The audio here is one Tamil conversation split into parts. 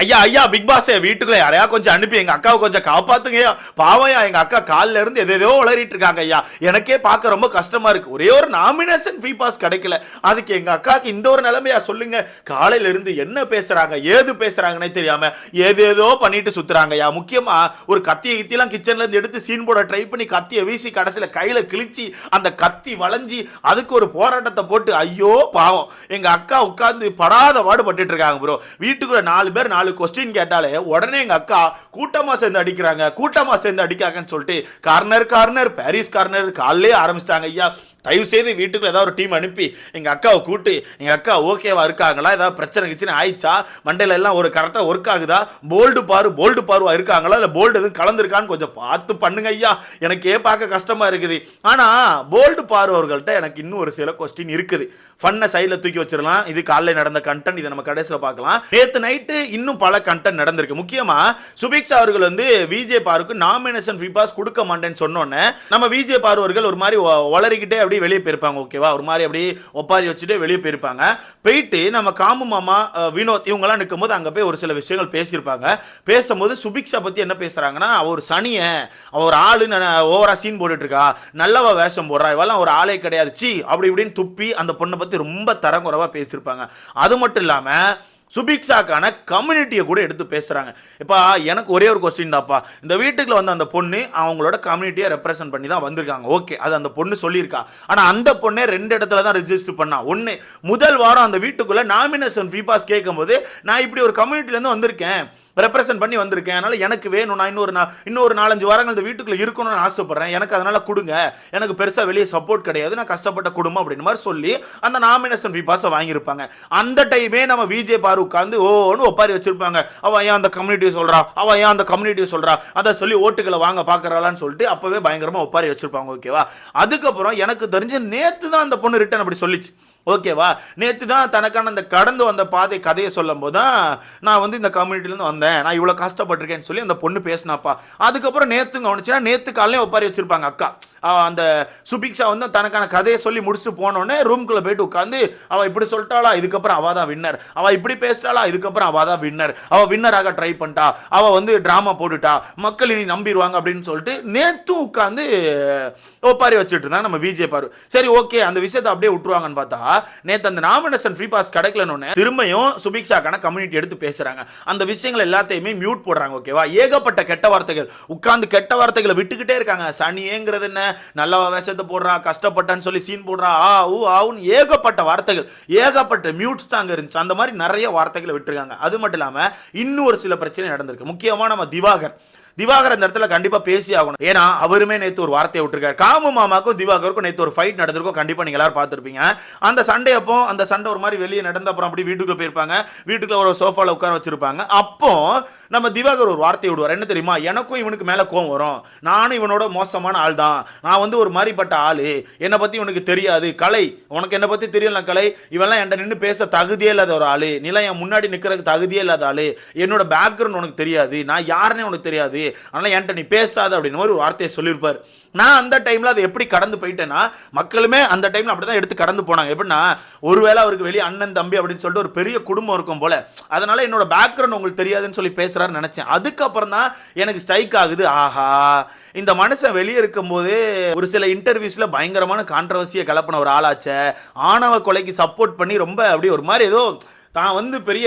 ஐயா ஐயா பிக் பாஸ் வீட்டுக்குள்ள யாரையா கொஞ்சம் அனுப்பி எங்க அக்காவை கொஞ்சம் காப்பாத்துங்க பாவையா எங்க அக்கா கால்ல இருந்து எதேதோ உளறிட்டு இருக்காங்க ஐயா. எனக்கே பார்க்க ரொம்ப கஷ்டமா இருக்கு. ஒரே ஒரு நாமினேஷன் ஃப்ரீ பாஸ் கிடைக்கல. அதுக்கு எங்க அக்காவுக்கு இந்த ஒரு நிலைமையா சொல்லுங்க. காலையில இருந்து என்ன பேசுறாங்க ஏது பேசுறாங்கன்னே தெரியாம ஏதேதோ பண்ணிட்டு சுத்துறாங்க ஐயா. முக்கியமா ஒரு கத்தியை கித்தியெல்லாம் கிச்சன்ல இருந்து எடுத்து சீன் போட ட்ரை பண்ணி கத்தியை வீசி கடைசியில கையில கிழிச்சு அந்த கத்தி வளைஞ்சி அதுக்கு ஒரு போராட்டத்தை போட்டு ஐயோ பாவம். எங்க அக்கா உட்கார்ந்து படாத பாடுபட்டு இருக்காங்க ப்ரோ வீட்டுக்குள்ள நாலு பேர் நாலு கொஸ்டின் கேட்டாலே உடனே எங்க அக்கா கூட்டமா சேர்ந்து அடிக்கிறாங்க கூட்டமா சேர்ந்து அடிக்காங்கன்னு சொல்லிட்டு கார்னர் கார்னர் பாரிஸ் கார்னர் காலையிலே ஆரம்பிச்சிட்டாங்க ஐயா. தயவு செய்து வீட்டுக்குள்ள ஏதாவது ஒரு டீம் அனுப்பி எங்கள் அக்காவை கூட்டு எங்கள் அக்கா ஓகேவா இருக்காங்களா? ஏதாவது பிரச்சனை கிச்சனை ஆயிடுச்சா? மண்டையில் எல்லாம் ஒரு கரெக்டாக ஒர்க் ஆகுதா? போல்டு பாரு போல்டு பாருவா இருக்காங்களா? இல்லை போல்டு எதுவும் கலந்துருக்கான்னு கொஞ்சம் பார்த்து பண்ணுங்க ஐயா. எனக்கே பார்க்க கஷ்டமாக இருக்குது. ஆனால் போல்டு பாருவர்கள்ட்ட எனக்கு இன்னும் ஒரு சில கொஸ்டின் இருக்குது. ஃபன்னை சைடில் தூக்கி வச்சிடலாம். இது காலையில் நடந்த கண்டென்ட் இதை நம்ம கடைசியில் பார்க்கலாம். நேற்று நைட்டு இன்னும் பல கண்டென்ட் நடந்திருக்கு. முக்கியமாக சுபிக்ஸ் அவர்கள் வந்து விஜே பாருக்கு நாமினேஷன் ஃப்ரீ பாஸ் கொடுக்க மாட்டேன்னு சொன்னோன்னே நம்ம விஜே பார்வர்கள் ஒரு மாதிரி ஒளரிக்கிட்டே அப்படியே வெளியே போயிருப்பாங்க ஓகேவா ஒரு மாதிரி அப்படியே ஒப்பாரி வச்சுட்டு வெளியே போயிருப்பாங்க. போயிட்டு நம்ம காமு மாமா வினோத் இவங்கெல்லாம் நிற்கும்போது அங்கே போய் ஒரு சில விஷயங்கள் பேசியிருப்பாங்க. பேசும்போது சுபிக்ஷா பற்றி என்ன பேசுகிறாங்கன்னா அவர் சனியை அவர் ஒரு ஆளு ஓவரா சீன் போட்டுட்ருக்கா. நல்லவ வேஷம் போடுறா. இவெல்லாம் ஒரு ஆளே கிடையாது. சி அப்படி இப்படின்னு துப்பி அந்த பொண்ணை பற்றி ரொம்ப தரங்குறவாக பேசியிருப்பாங்க. அது மட்டும் இல்லாமல் சுபிக்ஸாக்கான கம்யூனிட்டியை கூட எடுத்து பேசுகிறாங்க இப்போ எனக்கு ஒரே ஒரு கொஸ்டின் தான்ப்பா. இந்த வீட்டுக்குள்ள வந்த அந்த பொண்ணு அவங்களோட கம்யூனிட்டியை ரெப்ரசென்ட் பண்ணி தான் வந்திருக்காங்க. ஓகே அது அந்த பொண்ணு சொல்லியிருக்கா. ஆனால் அந்த பொண்ணே ரெண்டு இடத்துல தான் ரிஜிஸ்டர் பண்ணா. ஒன்று முதல் வாரம் அந்த வீட்டுக்குள்ளே நாமினேஷன் ஃப்ரீ பாஸ் கேட்கும்போது நான் இப்படி ஒரு கம்யூனிட்டிலேருந்து வந்திருக்கேன். ரெப்ரசென்ட் பண்ணி வந்திருக்கேன். அதனால் எனக்கு வேணும். நான் இன்னொரு நான் இன்னொரு நாலஞ்சு வாரங்கள் இந்த வீட்டுக்குள்ள இருக்கணும்னு ஆசைப்பட்றேன். எனக்கு அதனால் கொடுங்க. எனக்கு பெருசாக வெளியே சப்போர்ட் கிடையாது. நான் கஷ்டப்பட்ட குடும்பம் அப்படின்னு மாதிரி சொல்லி அந்த நாமினேஷன் ஃபீ பாஸை வாங்கியிருப்பாங்க. அந்த டைமே நம்ம விஜே பாரு உட்காந்து ஓன்னு ஒப்பாரி வச்சிருப்பாங்க. அவள் ஏன் அந்த கம்யூனிட்டியை சொல்கிறா அவள் ஏன் அந்த கம்யூனிட்டியை சொல்கிறா அதை சொல்லி ஓட்டுகளை வாங்க பார்க்குறாளான்னு சொல்லிட்டு அப்போவே பயங்கரமாக ஒப்பாரி வச்சிருப்பாங்க. ஓகேவா அதுக்கப்புறம் எனக்கு தெரிஞ்சு நேற்று தான் அந்த பொண்ணு ரிட்டன் அப்படி சொல்லிச்சு. ஓகேவா? நேற்று தான் தனக்கான அந்த கடந்து வந்த பாதை கதையை சொல்லும் போது தான் நான் வந்து இந்த கம்யூனிட்டிலேருந்து வந்தேன். நான் இவ்வளோ கஷ்டப்பட்டிருக்கேன்னு சொல்லி அந்த பொண்ணு பேசினாப்பா. அதுக்கப்புறம் நேற்று கவனிச்சுன்னா நேற்று காலையிலே ஒப்பாரி வச்சிருப்பாங்க அக்கா. அந்த சுபிக்ஷா வந்து தனக்கான கதையை சொல்லி முடிச்சுட்டு போனோடனே ரூம்குள்ளே போயிட்டு உட்காந்து அவள் இப்படி சொல்லிட்டாளா? இதுக்கப்புறம் அவள் தான் வின்னர் அவள் இப்படி பேசிட்டாளா? இதுக்கப்புறம் அவள் தான் வின்னர் அவள் வின்னராக ட்ரை பண்ணிட்டா. அவள் வந்து ட்ராமா போட்டுட்டா. மக்கள் இனி நம்பிடுவாங்க அப்படின்னு சொல்லிட்டு நேற்றும் உட்காந்து ஒப்பாரி வச்சுட்டு இருந்தாங்க நம்ம விஜய் பாரு. சரி ஓகே. அந்த விஷயத்தை அப்படியே விட்டுருவாங்கன்னு பார்த்தா நேத்து அந்த நாமினேஷன் ஃப்ரீ பாஸ் கிடைக்கலன்னு திரும்பியும் சுபிக்ஷாக்கான கம்யூனிட்டி எடுத்து பேசுறாங்க. அந்த விஷயங்கள் எல்லாத்தையுமே மியூட் போடுறாங்க ஓகேவா ஏகப்பட்ட கெட்ட வார்த்தைகள். உட்கார்ந்து கெட்ட வார்த்தைகளை விட்டுக்கிட்டே இருக்காங்க. சனியேங்கிறது என்ன? நல்ல வேஷத்தை போடுறான் கஷ்டப்பட்டான்னு சொல்லி சீன் போடுறான் ஆ ஊ ஆவுன்னு ஏகப்பட்ட வார்த்தைகள். ஏகப்பட்ட மியூட்ஸ் தான் அங்கே இருந்துச்சு. அந்த மாதிரி நிறைய வார்த்தைகளை விட்டுருக்காங்க. அது மட்டும் இல்லாமல் இன்னும் ஒரு சில பிரச்சனை நடந்திருக்கு. முக்கியமாக நம்ம திவாகர். திவாகர் அந்த இடத்துல கண்டிப்பா பேசி ஆகணும். ஏன்னா அவருமே நேத்து ஒரு வார்த்தையை விட்டுருக்காரு. காமு மாமாக்கும் திவாகருக்கும் நேத்து ஒரு ஃபைட் நடந்திருக்கும். கண்டிப்பா நீங்க எல்லாரும் பார்த்துருப்பீங்க. அந்த சண்டை அப்போ அந்த சண்டை ஒரு மாதிரி வெளியே நடந்த அப்புறம் அப்படி வீட்டுக்குள்ள போயிருப்பாங்க. வீட்டுக்குள்ள ஒரு சோஃபால உட்கார வச்சிருப்பாங்க. அப்போ நம்ம திவாகர் ஒரு வார்த்தை விடுவார். என்ன தெரியுமா? எனக்கும் இவனுக்கு மேல கோவம் வரும். நானும் இவனோட மோசமான ஆள் தான். நான் வந்து ஒரு மாதிரிப்பட்ட ஆள். என்னை பத்தி இவனுக்கு தெரியாது. கலை. உனக்கு என்னை பத்தி தெரியல கலை. இவெல்லாம் என்கிட்ட நின்று பேச தகுதியே இல்லாத ஒரு ஆளு. நிலம் என் முன்னாடி நிக்கிறதுக்கு தகுதியே இல்லாத ஆளு. என்னோட பேக்ரவுண்ட் உனக்கு தெரியாது. நான் யாருன்னே உனக்கு தெரியாது. அதனால் என்கிட்ட நீ பேசாத அப்படின்னு மாதிரி ஒரு வார்த்தையை சொல்லியிருப்பார். நான் அந்த டைமில் அதை எப்படி கடந்து போயிட்டேன்னா மக்களுமே அந்த டைம்ல அப்படிதான் எடுத்து கடந்து போனாங்க. எப்படின்னா ஒருவேளை அவருக்கு வெளியே அண்ணன் தம்பி அப்படின்னு சொல்லிட்டு ஒரு பெரிய குடும்பம் இருக்கும் போல அதனால் என்னோட பேக்ரவுண்ட் உங்களுக்கு தெரியாதுன்னு சொல்லி பேசுறாருன்னு நினச்சேன். அதுக்கப்புறம் தான் எனக்கு ஸ்ட்ரைக் ஆகுது. ஆஹா இந்த மனுஷன் வெளியே இருக்கும்போது ஒரு சில இன்டர்வியூஸில் பயங்கரமான கான்ட்ரவர்சியை கலப்பின ஒரு ஆளாச்சே. ஆணவ கொலைக்கு சப்போர்ட் பண்ணி ரொம்ப அப்படி ஒரு மாதிரி ஏதோ தான் வந்து பெரிய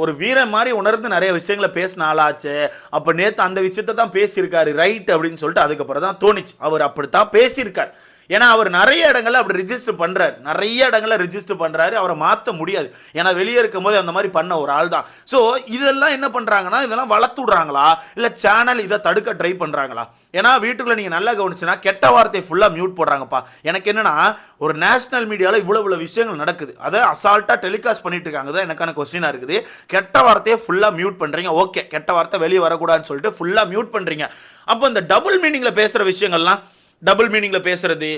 ஒரு வீரன் மாதிரி உணர்ந்து நிறைய விஷயங்களை பேசின ஆளாச்சு. அப்போ நேற்று அந்த விஷயத்தை தான் பேசியிருக்காரு ரைட் அப்படின்னு சொல்லிட்டு அதுக்கப்புறம் தான் தோணிச்சு. அவர் அப்படித்தான் பேசியிருக்கார். ஏன்னா அவர் நிறைய இடங்களில் அப்படி ரிஜிஸ்டர் பண்ணுறாரு நிறைய இடங்களில் ரிஜிஸ்டர் பண்ணுறாரு அவரை மாற்ற முடியாது. ஏன்னா வெளியே இருக்கும்போது அந்த மாதிரி பண்ண ஒரு ஆள் தான். ஸோ இதெல்லாம் என்ன பண்ணுறாங்கன்னா இதெல்லாம் வளர்த்து விடுறாங்களா? இல்லை சேனல் இதை தடுக்க ட்ரை பண்ணுறாங்களா ஏன்னா வீட்டுக்குள்ளே நீங்கள் நல்லா கவனிச்சுன்னா கெட்ட வார்த்தையை ஃபுல்லாக மியூட் போடுறாங்கப்பா. எனக்கு என்னென்னா ஒரு நேஷனல் மீடியாவில் இவ்வளோ இவ்வளோ விஷயங்கள் நடக்குது. அதை அசால்ட்டாக டெலிகாஸ்ட் பண்ணிட்டு இருக்காங்க. தான் எனக்கான கொஸ்டினாக இருக்குது. கெட்ட வார்த்தையை ஃபுல்லாக மியூட் பண்ணுறீங்க ஓகே கெட்ட வார்த்தை வெளியே வரக்கூடாதுன்னு சொல்லிட்டு ஃபுல்லாக மியூட் பண்ணுறீங்க அப்போ இந்த டபுள் மீனிங்கில் பேசுகிற விஷயங்கள்லாம் டபுள் மீனிங்ல பேசுறது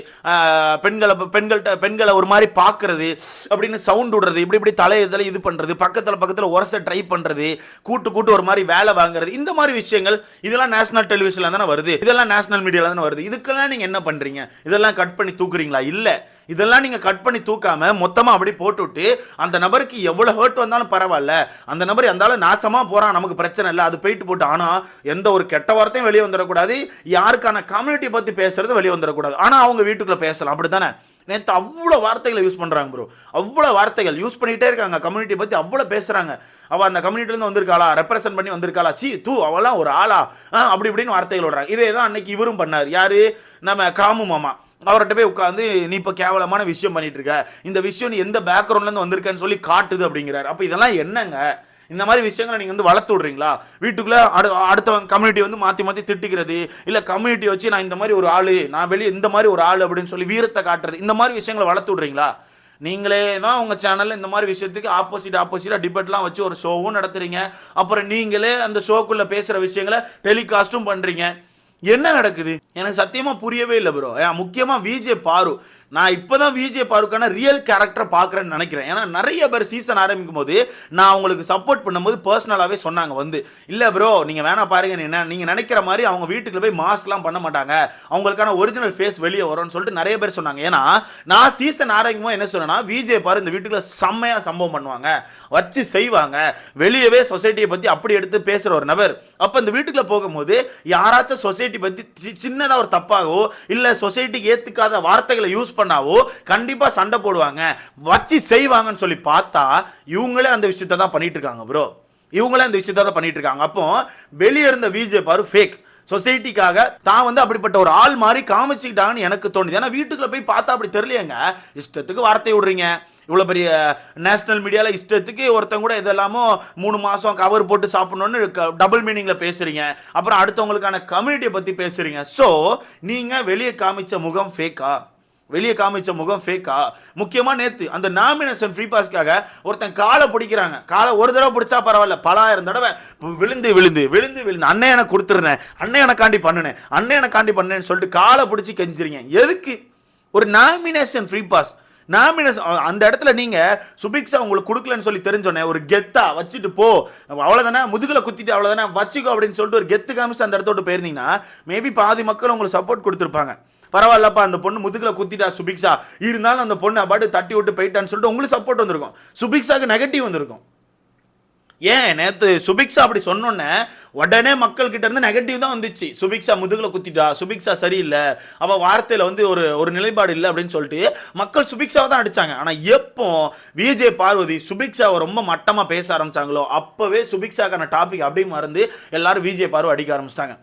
பெண்களை பெண்கள்கிட்ட பெண்களை ஒரு மாதிரி பார்க்கறது அப்படின்னு சவுண்ட் விடுறது இப்படி இப்படி தலை இதில் இது பண்றது பக்கத்தில் பக்கத்தில் உரச ட்ரை பண்றது கூட்டு கூட்டு ஒரு மாதிரி வேலை வாங்குறது இந்த மாதிரி விஷயங்கள் இதெல்லாம் நேஷனல் டெலிவிஷன்ல தானே வருது இதெல்லாம் நேஷனல் மீடியால தானே வருது இதுக்கெல்லாம் நீங்க என்ன பண்றீங்க? இதெல்லாம் கட் பண்ணி தூக்குறீங்களா? இல்லை. இதெல்லாம் நீங்கள் கட் பண்ணி தூக்காம மொத்தமாக அப்படி போட்டுவிட்டு அந்த நபருக்கு எவ்வளோ ஹர்ட் வந்தாலும் பரவாயில்ல அந்த நபர் எந்தாலும் நாசமாக போகிறான் நமக்கு பிரச்சனை இல்லை அது போயிட்டு போட்டு ஆனால் எந்த ஒரு கெட்ட வார்த்தையும் வெளியே வந்துடக்கூடாது யாருக்கான கம்யூனிட்டி பற்றி பேசுறது வெளியே வந்துடக்கூடாது. ஆனா அவங்க வீட்டுக்குள்ள பேசலாம். அப்படித்தானே? நேற்று அவ்வளோ வார்த்தைகளை யூஸ் பண்ணுறாங்க ப்ரோ அவ்வளோ வார்த்தைகள் யூஸ் பண்ணிகிட்டே இருக்காங்க. கம்யூனிட்டி பற்றி அவ்வளோ பேசுகிறாங்க அவள் அந்த கம்யூனிட்டிலேருந்து வந்திருக்காளா? ரெப்ரசென்ட் பண்ணி வந்திருக்காளா? சீ தூ அவளாம் ஒரு ஆளா? அப்படி இப்படின்னு வார்த்தைகள் விடுறாங்க இதே தான் அன்னைக்கு இவரும் பண்ணார். யார்? நம்ம காமு மாமா. அவர்கிட்ட போய் உட்காந்து நீ இப்போ கேவலமான விஷயம் பண்ணிட்டு இருக்க. இந்த விஷயம் நீ எந்த பேக்ரவுண்ட்லேருந்து வந்திருக்கன்னு சொல்லி காட்டுது அப்படிங்கிறார். அப்போ இதெல்லாம் என்னங்க? இந்த மாதிரி விஷயங்களை நீங்கள் வந்து வளர்த்து விட்றீங்களா? வீட்டுக்குள்ளே அடு அடுத்தவங்க கம்யூனிட்டி வந்து மாற்றி மாற்றி திட்டிக்கிறது இல்லை கம்யூனிட்டி வச்சு நான் இந்த மாதிரி ஒரு ஆள் நான் வெளியே இந்த மாதிரி ஒரு ஆள் அப்படின்னு சொல்லி வீரத்தை காட்டுறது இந்த மாதிரி விஷயங்களை வளர்த்து விட்றீங்களா? நீங்களே தான் உங்கள் சேனலில் இந்த மாதிரி விஷயத்துக்கு ஆப்போசிட் ஆப்போசிட்டாக டிபேட்லாம் வச்சு ஒரு ஷோவும் நடத்துகிறீங்க அப்புறம் நீங்களே அந்த ஷோக்குள்ளே பேசுகிற விஷயங்களை டெலிகாஸ்ட்டும் பண்ணுறீங்க என்ன நடக்குது? எனக்கு சத்தியமாக புரியவே இல்லை ப்ரோ முக்கியமாக விஜே பாரு. நான் இப்போ தான் விஜே பாருக்கான ரியல் கேரக்டரை பார்க்குறேன்னு நினைக்கிறேன். ஏன்னா நிறைய பேர் சீசன் ஆரம்பிக்கும் போது நான் உங்களுக்கு சப்போர்ட் பண்ணும்போது பர்சனலாகவே சொன்னாங்க வந்து இல்லை ப்ரோ நீங்கள் வேணா பாருங்க என்ன நீங்கள் நினைக்கிற மாதிரி அவங்க வீட்டுக்குள்ள போய் மாஸ்க்லாம் பண்ண மாட்டாங்க. அவங்களுக்கான ஒரிஜினல் ஃபேஸ் வெளியே வரும்னு சொல்லிட்டு நிறைய பேர் சொன்னாங்க. ஏன்னா நான் சீசன் ஆரம்பிக்கும் போது என்ன சொன்னேன்னா விஜே பாரு இந்த வீட்டுக்குள்ள செம்மையாக சம்பவம் பண்ணுவாங்க. வச்சு செய்வாங்க. வெளியவே சொசைட்டியை பற்றி அப்படி எடுத்து பேசுகிற ஒரு நபர். அப்போ இந்த வீட்டுக்குள்ள போகும்போது யாராச்சும் சொசைட்டி பற்றி சின்னதாக ஒரு தப்பாகவோ இல்லை சொசைட்டிக்கு ஏற்றுக்காத வார்த்தைகளை யூஸ் பண்ணாவோ கண்டிப்பாக சண்டை போடுவாங்க. வச்சு செய்வாங்கன்னு சொல்லி பார்த்தா இவங்களே அந்த விஷயத்தை தான் பண்ணிட்டு இருக்காங்க ப்ரோ இவங்களே அந்த விஷயத்தை தான் பண்ணிட்டு இருக்காங்க. அப்போ வெளியே இருந்த விஜே பாரு ஃபேக் சொசைட்டிக்காக தான் வந்து அப்படிப்பட்ட ஒரு ஆள் மாதிரி காமிச்சுக்கிட்டாங்கன்னு எனக்கு தோணுது. ஏன்னா வீட்டுக்குள்ள போய் பார்த்தா அப்படி தெரியலையேங்க. இஷ்டத்துக்கு வார்த்தை விடுறீங்க. இவ்வளோ பெரிய நேஷனல் மீடியாவில் இஷ்டத்துக்கு ஒருத்தங்க கூட இதெல்லாமோ மூணு மாதம் கவர் போட்டு சாப்பிடணுன்னு டபுள் மீனிங்கில் பேசுகிறீங்க அப்புறம் அடுத்தவங்களுக்கான கம்யூனிட்டியை பற்றி பேசுகிறீங்க ஸோ நீங்கள் வெளியே காமிச்ச முகம் ஃபேக்கா வெளியே காமிச்ச முகம் ஃபேக்கா முக்கியமாக நேற்று அந்த நாமினேஷன் ஃப்ரீ பாஸ்க்காக ஒருத்தன் காலை பிடிக்கிறாங்க. காலை ஒரு தடவை பிடிச்சா பரவாயில்ல பலாயிரம் தடவை விழுந்து விழுந்து விழுந்து விழுந்து அண்ணன் எனக்கு கொடுத்துருனேன் அண்ணன் எனக்காண்டி பண்ணுனேன் அண்ணன் எனக்காண்டி பண்ணேன்னு சொல்லிட்டு காலை பிடிச்சி கெஞ்சிறீங்க. எதுக்கு? ஒரு நாமினேஷன் ஃப்ரீ பாஸ் நாமினேஷன் அந்த இடத்துல நீங்கள் சுபிக்ஸா உங்களுக்கு கொடுக்கலன்னு சொல்லி தெரிஞ்சோன்னே ஒரு கெத்தா வச்சுட்டு போ. அவ்வளோதானே முதுகில் குத்திட்டு அவ்வளோதானே வச்சுக்கோ அப்படின்னு சொல்லிட்டு ஒரு கெத்து காமிச்சு அந்த இடத்தோட்டு போயிருந்தீங்கன்னா மேபி பாதி மக்கள் உங்களுக்கு சப்போர்ட் கொடுத்துருப்பாங்க. பரவாயில்லப்பா அந்த பொண்ணு முதுகில் குத்திட்டா சுபிக்ஷா. இருந்தாலும் அந்த பொண்ணு அப்பாட்டு தட்டி விட்டு போயிட்டான்னு சொல்லிட்டு உங்களுக்கு சப்போர்ட் வந்திருக்கும். சுபிக்ஷாக்கு நெகட்டிவ் வந்திருக்கும். ஏன் நேற்று சுபிக்ஷா அப்படி சொன்னோன்னே உடனே மக்கள் கிட்ட இருந்து நெகட்டிவ் தான் வந்துச்சு. சுபிக்ஷா முதுகில் குத்திட்டா சுபிக்ஷா சரியில்லை அவள் வார்த்தையில் வந்து ஒரு ஒரு நிலைப்பாடு இல்லை அப்படின்னு சொல்லிட்டு மக்கள் சுபிக்ஷாவை தான் அடிச்சாங்க. ஆனால் எப்போ விஜய் பார்வதி சுபிக்ஷாவை ரொம்ப மட்டமாக பேச ஆரம்பிச்சாங்களோ அப்போவே சுபிக்ஷாக்கான டாபிக் அப்படியே மறந்து எல்லாரும் விஜய் பார்வை அடிக்க ஆரம்பிச்சிட்டாங்க.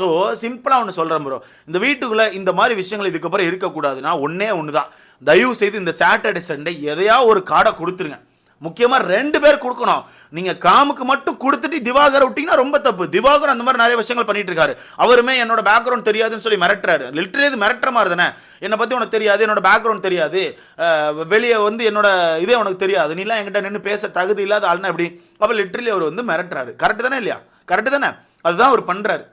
ஸோ சிம்பிளாக ஒன்று சொல்கிறேன் ப்ரோ இந்த வீட்டுக்குள்ளே இந்த மாதிரி விஷயங்கள் இதுக்கப்புறம் இருக்கக்கூடாதுன்னா ஒன்றே ஒன்று தான் தயவு செய்து இந்த சாட்டர்டே சண்டே எதையா ஒரு கார்டை கொடுத்துருங்க. முக்கியமாக ரெண்டு பேர் கொடுக்கணும். நீங்கள் காமுக்கு மட்டும் கொடுத்துட்டு திவாகர் விட்டீங்கன்னா ரொம்ப தப்பு. திவாகர் அந்த மாதிரி நிறைய விஷயங்கள் பண்ணிட்டு இருக்காரு. அவருமே என்னோட பேக்ரவுண்ட் தெரியாதுன்னு சொல்லி மிரட்டுறாரு. லிட்டரே இது மிரட்டுற மாதிரி தானே? என்னை பற்றி உனக்கு தெரியாது என்னோட பேக்ரவுண்ட் தெரியாது. வெளியே வந்து என்னோட இதே உனக்கு தெரியாது. நீலாம் என்கிட்ட நின்று பேச தகுதி இல்லாத ஆள்னா எப்படி? அப்போ லிட்டரலி அவர் வந்து மிரட்டுறாரு. கரெக்டு தானே இல்லையா? கரெக்டு தானே? அதுதான் அவர் பண்ணுறாரு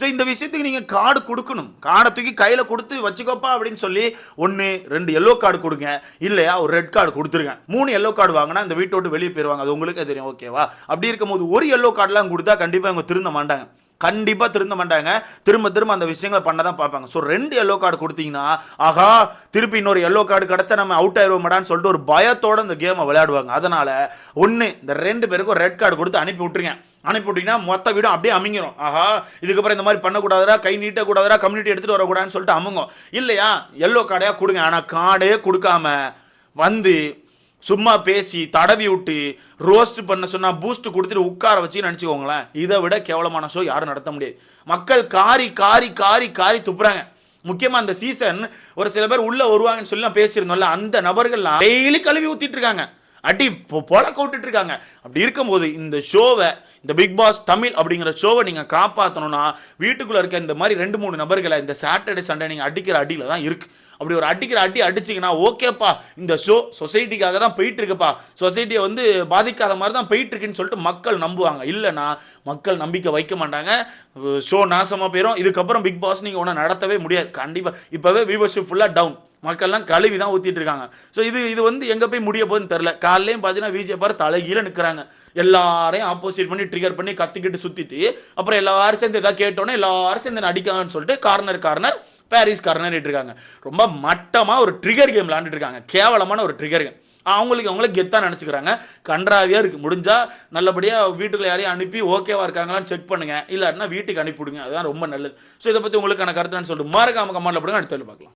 ஸோ இந்த விஷயத்துக்கு நீங்கள் கார்டு கொடுக்கணும். கார்டை தூக்கி கையில் கொடுத்து வச்சுக்கோப்பா அப்படின்னு சொல்லி ஒன்று ரெண்டு எல்லோ கார்டு கொடுங்க. இல்லையா ஒரு ரெட் கார்டு கொடுத்துருங்க. மூணு எல்லோ கார்டு வாங்கினா இந்த வீட்டை விட்டு வெளியே போயிடுவாங்க அது உங்களுக்கே தெரியும். ஓகேவா அப்படி இருக்கும்போது ஒரு எல்லோ கார்டெலாம் கொடுத்தா கண்டிப்பாக அவங்க திருந்த மாட்டாங்க. கண்டிப்பாக திருந்த மாட்டாங்க. திரும்ப திரும்ப அந்த விஷயங்களை பண்ண தான் பார்ப்பாங்க. ஸோ ரெண்டு எல்லோ கார்டு கொடுத்தீங்கன்னா ஆஹா திருப்பி இன்னொரு எல்லோ கார்டு கிடச்சா நம்ம அவுட் ஆயிடுவோம்டான்னு சொல்லிட்டு ஒரு பயத்தோட இந்த கேமை விளையாடுவாங்க. அதனால் ஒன்று இந்த ரெண்டு பேருக்கும் ரெட் கார்டு கொடுத்து அனுப்பி விட்டுருங்க. அனுப்பி விட்டீங்கன்னா மொத்த வீடும் அப்படியே அமைங்கிரும். ஆஹா இதுக்கப்புறம் இந்த மாதிரி பண்ணக்கூடாதா கை நீட்டக்கூடாதா கம்யூனிட்டி எடுத்துகிட்டு வரக்கூடாதுன்னு சொல்லிட்டு அமுங்கும். இல்லையா? எல்லோ கார்டையாக கொடுங்க. ஆனால் கார்டே கொடுக்காம வந்து சும்மா பேசி தடவி விட்டு ரோஸ்ட் பண்ண சொன்னால் பூஸ்ட் கொடுத்துட்டு உட்கார வச்சு நினச்சிக்கோங்களேன். இதை விட கேவலமான ஷோ யாரும் நடத்த முடியாது. மக்கள் காரி காரி காரி காரி துப்புறாங்க. முக்கியமாக அந்த சீசன் ஒரு சில பேர் உள்ளே வருவாங்கன்னு சொல்லி நான் பேசியிருந்தோம்ல அந்த நபர்கள்லாம் டெய்லி கழுவி ஊத்திட்டு இருக்காங்க. அடி பொழக்க விட்டுட்டு இருக்காங்க. அப்படி இருக்கும்போது இந்த ஷோவை இந்த பிக் பாஸ் தமிழ் அப்படிங்கிற ஷோவை நீங்கள் காப்பாற்றணும்னா வீட்டுக்குள்ளே இருக்க இந்த மாதிரி ரெண்டு மூணு நபர்களை இந்த சாட்டர்டே சண்டே நீங்கள் அடிக்கிற அடியில் தான் இருக்குது அப்படி ஒரு அடிக்கிற அடி அடிச்சிங்கன்னா ஓகேப்பா இந்த ஷோ சொசைட்டிக்காக தான் போயிட்டு இருக்குப்பா சொசைட்டியை வந்து பாதிக்காத மாதிரி தான் போயிட்டு இருக்குன்னு சொல்லிட்டு மக்கள் நம்புவாங்க. இல்லைனா மக்கள் நம்பிக்கை வைக்க மாட்டாங்க. ஷோ நாசமாக போயிடும் இதுக்கப்புறம் பிக் பாஸ் நீங்கள் ஒன்றும் நடத்தவே முடியாது. கண்டிப்பாக இப்போவே வியூவர்ஷிப் ஃபுல்லாக டவுன் மக்கள்லாம் கழுவி தான் ஊற்றிட்டு இருக்காங்க. ஸோ இது இது வந்து எங்கே போய் முடிய போகுதுன்னு தெரில காலையிலையும் பார்த்தீங்கன்னா விஜய் பார் தலைகீழ நிற்கிறாங்க எல்லாரையும் ஆப்போசிட் பண்ணி ட்ரிகர் பண்ணி கத்திக்கிட்டு சுற்றிட்டு அப்புறம் எல்லாரும் சேர்ந்து எதாவது கேட்டோன்னே எல்லாரும் சேர்ந்து அடிக்காங்கன்னு சொல்லிட்டு கார்னர் கார்னர் பாரிஸ் கார்னர் இருக்காங்க ரொம்ப மட்டமாக ஒரு ட்ரிகர் கேம் விளாண்டுட்டு இருக்காங்க கேவலமான ஒரு ட்ரிகர் கேம் அவங்களுக்கு அவங்கள கெத்தாக நினச்சிக்கிறாங்க. கன்றாவியாக இருக்குது முடிஞ்சால் நல்லபடியாக வீட்டுக்குள்ள யாரையும் அனுப்பி ஓகேவா இருக்காங்களான்னு செக் பண்ணுங்கள் இல்லாட்டினா வீட்டுக்கு அனுப்பிவிடுங்க. அதுதான் ரொம்ப நல்லது. ஸோ இதை பற்றி உங்களுக்கான கருத்துன்னு சொல்லிட்டு மறக்காம கமெண்ட்ல போடுங்க. அடுத்த பார்க்கலாம்.